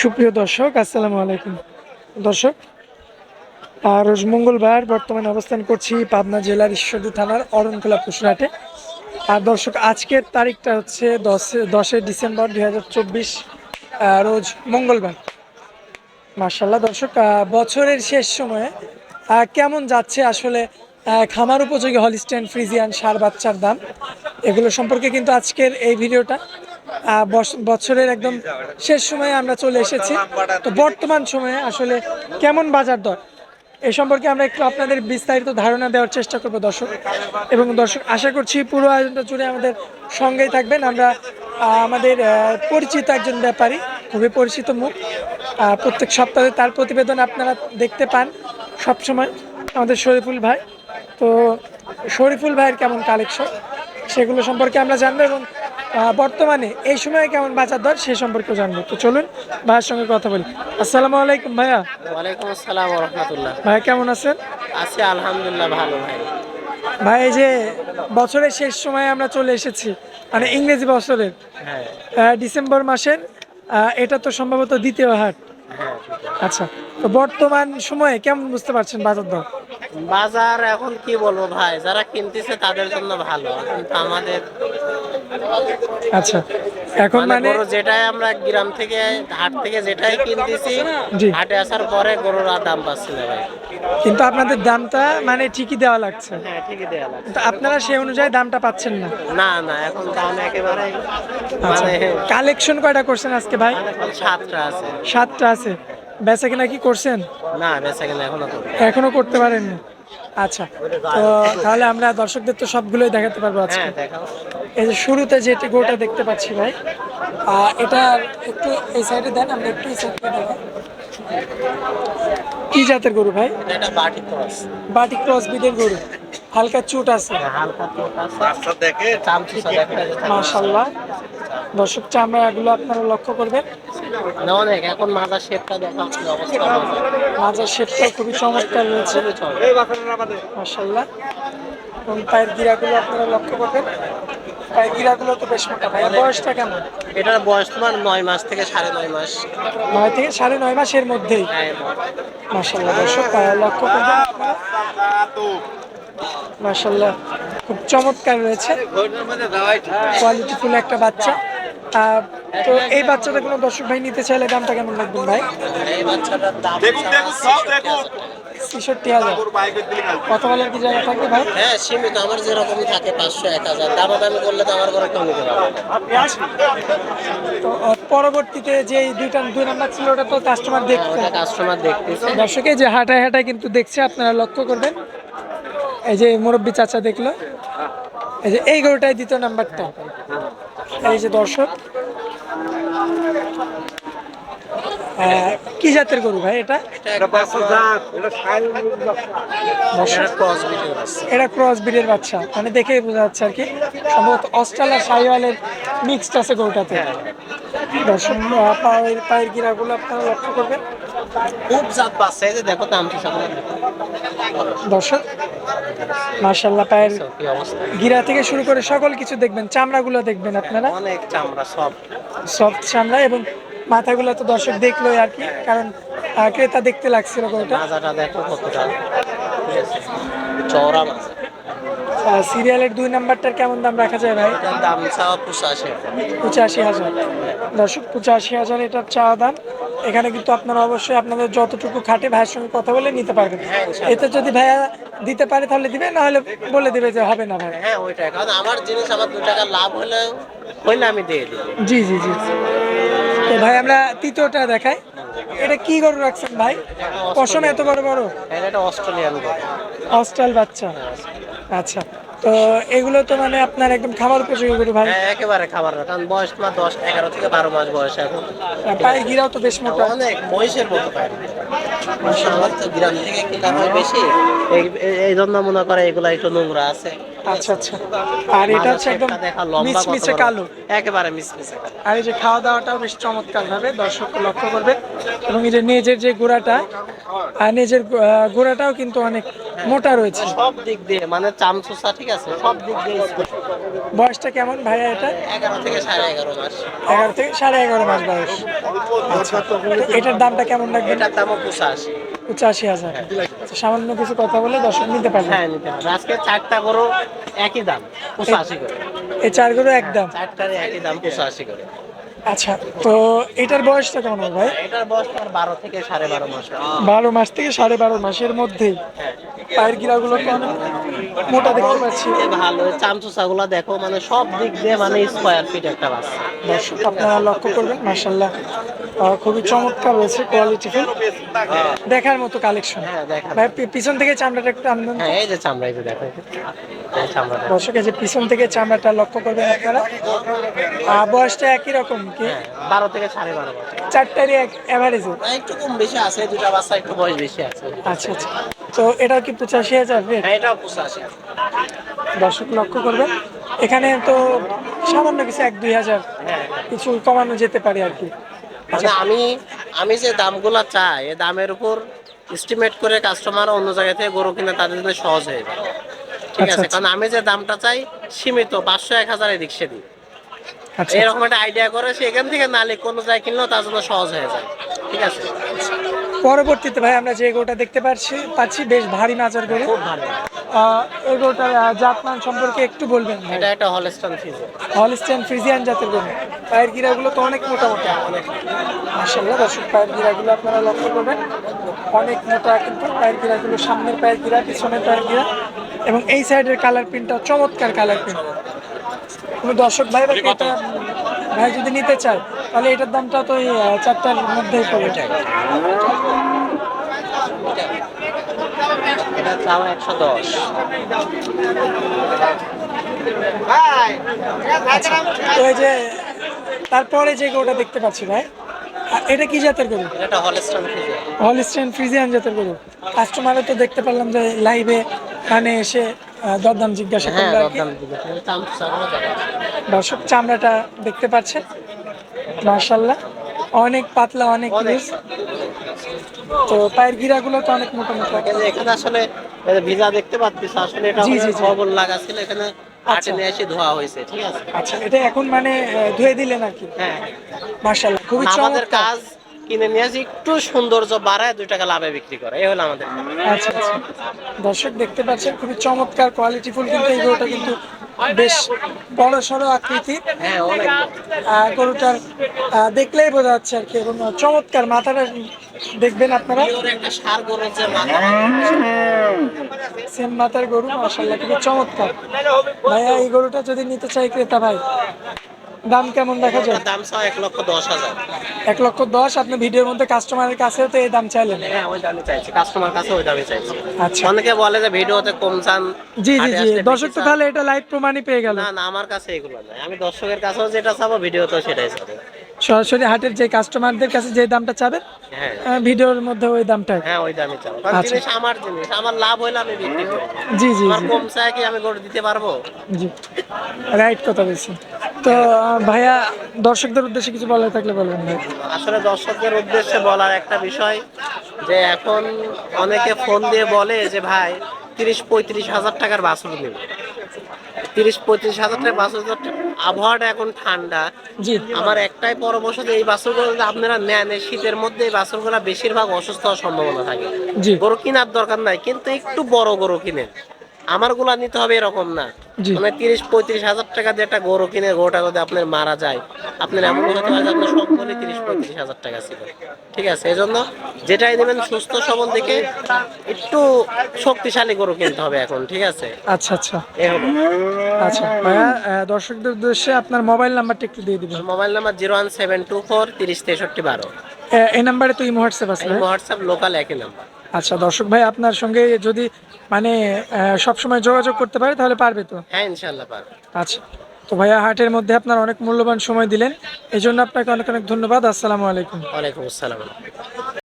সুপ্রিয় দর্শক, আসসালামু আলাইকুম। দর্শক আর মঙ্গলবার বর্তমানে অবস্থান করছি পাবনা জেলার ঈশ্বরদী থানার অরণখোলা পশুরহাটে আর দর্শক, আজকের তারিখটা হচ্ছে দশ দশই ডিসেম্বর দুই হাজার চব্বিশ রোজ মঙ্গলবার। মার্শাল্লাহ দর্শক বছরের শেষ সময়ে কেমন যাচ্ছে আসলে খামার উপযোগী হলিস্টেন ফ্রিজিয়ান সার বাচ্চার দাম? এগুলো সম্পর্কে কিন্তু আজকের এই ভিডিওটা। বছরের একদম শেষ সময়ে আমরা চলে এসেছি। তো বর্তমান সময়ে আসলে কেমন বাজার দর? এ সম্পর্কে আমরা একটু আপনাদের বিস্তারিত ধারণা দেওয়ার চেষ্টা করব দর্শক। এবং দর্শক, আশা করছি পুরো আয়োজনটা জুড়ে আমাদের সঙ্গেই থাকবেন। আমরা আমাদের পরিচিত একজন ব্যাপারী, খুবই পরিচিত মুখ। প্রত্যেক সপ্তাহে তার প্রতিবেদন আপনারা দেখতে পান সবসময় আমাদের শরীফুল ভাই। তো শরীফুল ভাইয়ের কেমন কালেকশন সেগুলো সম্পর্কে আমরা জানব এবং বর্তমানে এই সময়ে কেমন বাজার দর সে সম্পর্কে জানব। তো চলুন ভাইয়ের সঙ্গে কথা বলি। আসসালামু আলাইকুম ভাইয়া। ওয়ালাইকুম আসসালাম রহমতুল্লাহ। ভাই কেমন আছেন? আছি আলহামদুলিল্লাহ ভালো ভাই। ভাই এই যে বছরের শেষ সময়ে আমরা চলে এসেছি মানে ইংরেজি বছরের হ্যাঁ। ডিসেম্বর মাসের এটা তো সম্ভবত দ্বিতীয় হাট। হ্যাঁ আচ্ছা তো বর্তমান সময়ে কেমন বুঝতে পারছেন বাজার দর? বাজার এখন কি বলব ভাই যারা কিনতেছে তাদের জন্য ভালো কিন্তু আমাদের আচ্ছা এখন মানে মানে গরু যেটাই আমরা গ্রাম থেকে হাট থেকে যেটাই কিনতেছি হাটে আসার পরে গরুর আর দাম পাচ্ছি না ভাই। কিন্তু আপনাদের দামটা মানে ঠিকই দেওয়া লাগছে। হ্যাঁ ঠিকই দেওয়া লাগে তো আপনারা সেই অনুযায়ী দামটা পাচ্ছেন না। না না এখন দাম একেবারে আচ্ছা মানে কালেকশন কয়টা করছেন আজকে ভাই? সাতটা আছে। সাতটা আছে। বেচা কিনা কি করছেন? না বেচা কিনা এখনও তো এখনও করতে পারেননি? আচ্ছা তো তাহলে আমরা দর্শকদের তো সবগুলোই দেখাতে পারব আজকে। হ্যাঁ দেখাও। এই যে শুরুতে যে গোটা দেখতে পাচ্ছি ভাই এটা একটু এই সাইডে দেন আমরা একটু এই সাইডে দেখাই। কি জাতের গরু ভাই? এটা বাটি ক্রস। বাটি ক্রস বিদের গরু। হালকা চুট আছে। হালকা চোট আছে। দেখে মাশাল্লাহ দর্শক চামড়া এগুলো আপনারা লক্ষ্য করবেন। অনেক। এখন মাথার শেপটা দেখা অবস্থা মাজার। শেপটা খুবই চমৎকার রয়েছে। খুবই মাশাল্লাহ এবং পায়ের গিরাগুলো আপনারা লক্ষ্য করবেন। পায়ের গিরাগুলো তো বেশ মোটা। ভাই বয়সটা কেমন? এটার বয়স তোমার নয় মাস থেকে সাড়ে নয় মাস। নয় থেকে সাড়ে নয় মাসের মধ্যেই। হ্যাঁ, মাশাল্লাহ দর্শক লক্ষ্য করবেন মাশাল্লাহ খুব চমৎকার রয়েছে। কোয়ালিটিফুল একটা বাচ্চা। আহ, তো এই বাচ্চাটা কোনো দর্শক ভাই নিতে চাইলে দামটা কেমন লাগবে ভাই? ছেষট্টি হাজার। বলার কি জায়গা থাকবে ভাই? হ্যাঁ সীমিত আমার যেরকম থাকে পাঁচশো এক হাজার। দামাদামি করলে তো আমার ঘরে পরবর্তীতে যে দুইটা দুই নাম্বার ছিল ওটা তো কাস্টমার দেখতে। কাস্টমার দেখতেছে। দর্শকে যে হাঁটায় হাঁটায় কিন্তু দেখছে আপনারা লক্ষ্য করবেন। এই যে মুরব্বী চাচা দেখল? এই যে এই গরুটাই দ্বিতীয় নাম্বারটা। এই যে দর্শক। আহ, কি জাতের গরু ভাই এটা? এটা ক্রস বিটের বাচ্চা। ব্রিডের বাচ্চা। মানে দেখেই বোঝা যাচ্ছে আর কি। সম্ভবত অস্ট্রাল আর সাইওয়ালের মিক্সড আছে গরুটাতে। দর্শক পায়ের পায়ের গিরাগুলো আপনারা লক্ষ্য করবেন। খুব জাত বাচ্চা এই যে দেখো গুলো দেখো। দর্শক মার্শাল্লাহ পায়ের গিরা থেকে শুরু করে সকল কিছু দেখবেন চামড়াগুলো দেখবেন আপনারা। অনেক চামড়া সব। সফট চামড়া এবং মাথাগুলো তো দর্শক দেখলোই আর কি কারণ ক্রেতা দেখতে লাগছিল গরুটা মাজাটা দেখো কতটা। চওড়া মাজা। সিরিয়ালের দুই নাম্বারটার কেমন দাম রাখা যায় ভাই? দাম চাওয়া পঁচাশি পঁচাশি হাজার। দর্শক পঁচাশি হাজার এটার চাওয়া দাম। এখানে কিন্তু আপনারা অবশ্যই আপনাদের যতটুকু খাটে ভাইয়ের সঙ্গে কথা বলে নিতে পারবেন। এতে যদি ভাইয়া দিতে পারে তাহলে দিবে না হলে বলে দিবে যে হবে না ভাই। হ্যাঁ ওইটাই। কারণ আমার জিনিস আমার দু টাকা লাভ হলে হইলে আমি দিয়ে দিই। জি জি জি। তো ভাই আমরা তৃতীয়টা দেখাই। এটা কি গরু রাখছেন ভাই? পশম এত বড় বড়? এটা অস্ট্রেলিয়ান গরু। অস্ট্রাল বাচ্চা। আচ্ছা। তো এগুলো তো মানে আপনার একদম খাবার উপযোগী ভাই? হ্যাঁ একেবারে খাবার না কারণ বয়স তোমার দশ এগারো থেকে বারো মাস বয়স এখন। পায়ে গিরাও তো বেশ মোটা। অনেক মহিষের মতো পায়। আমার তো গ্রাম থেকে কিনা হয় বেশি। এই জন্য মনে করে এগুলা একটু নোংরা আছে। আচ্ছা আচ্ছা। আর এটা হচ্ছে একদম মিচমিচে কালো। একেবারে কালো। আর এই যে খাওয়া দাওয়াটাও বেশ চমৎকার ভাবে দর্শক লক্ষ্য করবে। এবং এই যে নেজের যে গোড়াটা আর নেজের গোড়াটাও কিন্তু অনেক মোটা রয়েছে। সব দিক দিয়ে মানে চামচুসা ঠিক আছে? সব দিক দিয়ে বয়সটা কেমন ভাইয়া এটা? এগারো থেকে সাড়ে এগারো মাস। এগারো থেকে সাড়ে এগারো মাস বয়স। আচ্ছা এটার দামটা কেমন লাগবে এটার দামও পঁচাশি। পঁচাশি হাজার। আচ্ছা, সামান্য কিছু কথা বলে দর্শক নিতে পারবে। হ্যাঁ নিতে পারবে। আজকে চারটা গরু একই দাম পঁচাশি করে। এই চারগুলো একদম। চারটার একই দাম পঁচাশি করে। আচ্ছা তো এটার বয়সটা কেমন হবে ভাই? এটার বয়স তোমার বারো থেকে সাড়ে বারো মাস। বারো মাস থেকে সাড়ে বারো মাসের মধ্যেই। পায়ের গিরাগুলো তো অনেক মোটা দেখতে পাচ্ছি। ভালো চামচুসা গুলা দেখো মানে সব দিক দিয়ে মানে স্কোয়ার ফিট একটা বাচ্চা। দর্শক আপনারা লক্ষ্য করবেন মার্শাল্লাহ খুবই চমৎকার রয়েছে কোয়ালিটি দেখার মতো কালেকশন হ্যাঁ ভাই পিছন থেকে চামড়াটা একটু আনবেন হ্যাঁ এই যে চামড়া এই যে দেখো। দর্শক যে পিছন থেকে চামড়াটা লক্ষ্য করবেন আপনারা। বয়সটা একই রকম কি? হ্যাঁ বারো থেকে সাড়ে বারো চারটারই এক অ্যাভারেজে একটু কম বেশি আছে দুটা বাচ্চা একটু বয়স বেশি আছে। আচ্ছা আচ্ছা। তো এটাও কি পঁচাশি হাজার হ্যাঁ এটাও পঁচাশি দর্শক লক্ষ্য করবেন। এখানে তো সামান্য কিছু এক দুই হাজার হ্যাঁ কিছু কমানো যেতে পারে আর কি। মানে আমি আমি যে দামগুলা চাই এই দামের উপর এস্টিমেট করে কাস্টমার অন্য জায়গা থেকে গরু কিনে তাদের জন্য সহজ হয়ে যায়। ঠিক আচ্ছা, আছে আচ্ছা। কারণ আমি যে দামটা চাই সীমিত পাঁচশো এক হাজার এদিক সেদিক। আচ্ছা। এরকম একটা আইডিয়া করে সেখান থেকে নালে কোনো জায়গায় কিনলেও তার জন্য সহজ হয়ে যায় ঠিক আছে? পরবর্তীতে ভাই আমরা যে গরুটা দেখতে পাচ্ছি পাচ্ছি বেশ ভারী মাজার গরু। খুব ভালো এই জাতমান সম্পর্কে একটু বলবেন এটা একটা হলস্টন ফিজ হলিস্টিয়ান ফ্রিজিয়ান জাতের গরু। পায়ের গিরাগুলো তো অনেক মোটা মোটা। অনেক। মাসাল্লাহ দর্শক পায়ের গিরাগুলো আপনারা লক্ষ্য করবেন। অনেক মোটা কিন্তু পায়ের গিরাগুলো সামনের পায়ের গিরা পিছনের পায়ের গিরা। এবং এই সাইডের কালার প্রিন্টটা চমৎকার কালার প্রিন্ট কোনো দর্শক ভাই বা এটা ভাই যদি নিতে চায় তাহলে এটার দামটা তো এই চারটার মধ্যেই পড়ে এটা দাম একশো দশ। তো এই যে তারপরে যে গরুটা দেখতে পাচ্ছি ভাই এটা কি জাতের গরু? এটা হলস্টন ফিজ হলিস্টেন ফ্রিজিয়ান জাতের গরু। কাস্টমারও তো দেখতে পারলাম যে লাইভে মানে এসে দরদাম জিজ্ঞাসা হ্যাঁ করল আর কি। দরদাম দিবে চামচুসাগুলো দেখো দর্শক চামড়াটা দেখতে পাচ্ছেন মার্শাল্লাহ অনেক পাতলা অনেক। লুজ তো পায়ের গিরাগুলো তো অনেক মোটা মোটা। এখানে আসলে ভিজা দেখতে পাচ্ছিস আসলে এটা জি, জি, জি। খবর লাগা ছিল এখানে আচ্ছা। নিয়ে এসে ধোয়া হয়েছে ঠিক আছে? আচ্ছা এটা এখন মানে ধুয়ে দিলেন আর কি। হ্যাঁ। মার্শাল্লাহ খুবই চমৎকার। কাজ কিনে নিয়ে আসি একটু সৌন্দর্য বাড়ায় দুই টাকা লাভে বিক্রি করে। এই হলো আমাদের আচ্ছা আচ্ছা। দর্শক দেখতে পাচ্ছেন খুবই চমৎকার কোয়ালিটি ফুল কিন্তু এই গরুটা কিন্তু বেশ বড় সড়ো আকৃতি হ্যাঁ গরুটার দেখলেই বোঝা যাচ্ছে আর কি এবং চমৎকার মাথাটা দেখবেন আপনারা। সেম মাথার গরু মাসাল্লাহ খুবই চমৎকার। ভাইয়া এই গরুটা যদি নিতে চাই ক্রেতা ভাই? দাম কেমন দেখা যায়? দাম চাও এক লক্ষ দশ হাজার। এক লক্ষ দশ আপনি ভিডিওর মধ্যে কাস্টমারের কাছে তো এই দাম চাইলেন। হ্যাঁ ওই দামে চাইছি। কাস্টমার কাছে ওই দামে চাইছি। আচ্ছা। অনেকে বলে যে ভিডিওতে কম চান জি জি জি। দর্শক তো তাহলে এটা লাইভ প্রমাণই পেয়ে গেল। না না আমার কাছে এগুলো নাই। আমি দর্শকের কাছেও যেটা চাবো ভিডিওতেও সেটাই চাবো। সরাসরি হাটের যে কাস্টমারদের কাছে যে দামটা চাবেন হ্যাঁ। ভিডিওর মধ্যে ওই দামটা। হ্যাঁ ওই দামে চাবো কারণ আচ্ছা। জিনিস আমার জিনিস আমার লাভ হইলে আমি বিক্রি করি। জি জি আমার কম চাই কি আমি গরু দিতে পারব? জি। রাইট কথা বলছি তো ভাইয়া দর্শকদের উদ্দেশ্যে কিছু বলার থাকলে বলবেন ভাই। আসলে দর্শকদের উদ্দেশ্যে বলার একটা বিষয় যে এখন অনেকে ফোন দিয়ে বলে যে ভাই তিরিশ পঁয়ত্রিশ হাজার টাকার বাছুর নেবে তিরিশ পঁয়ত্রিশ হাজার টাকা বাস হাজার আবহাওয়াটা এখন ঠান্ডা। জি। আমার একটাই পরামর্শ যে এই বাসরগুলো আপনারা নেন এই শীতের মধ্যে এই বাছুরগুলো বেশিরভাগ অসুস্থ হওয়ার সম্ভাবনা থাকে। জি। গরু কেনার দরকার নাই কিন্তু একটু বড় গরু কিনেন। আমারগুলা নিতে হবে এরকম না। মানে তিরিশ পঁয়ত্রিশ হাজার টাকা দিয়ে একটা গরু কিনে গরুটা যদি আপনার মারা যায় আপনার এমন হতে পারে যে আপনার সম্পূর্ণ তিরিশ পঁয়ত্রিশ হাজার টাকা ছিল। ঠিক আছে এই জন্য যেটাই নেবেন সুস্থ সবল দেখে একটু শক্তিশালী গরু কিনতে হবে এখন ঠিক আছে? আচ্ছা আচ্ছা। আচ্ছা ভাইয়া দর্শকদের উদ্দেশ্যে আপনার মোবাইল নাম্বারটা একটু দিয়ে দিবেন। Mobile number zero one seven two four তিরিশ তেষট্টি বারো। এই নাম্বারে তো ইমো হোয়াটসঅ্যাপ আছে হোয়াটসঅ্যাপ লোকাল একই নাম্বার। আচ্ছা দর্শক ভাই আপনার সঙ্গে যদি মানে সব সময় যোগাযোগ করতে পারে তাহলে পারবে তো? হ্যাঁ ইনশাল্লাহ পারবে। আচ্ছা তো ভাইয়া হাটের মধ্যে আপনার অনেক মূল্যবান সময় দিলেন এই জন্য আপনাকে অনেক অনেক ধন্যবাদ আসসালামু আলাইকুম। ওয়ালাইকুম আসসালাম।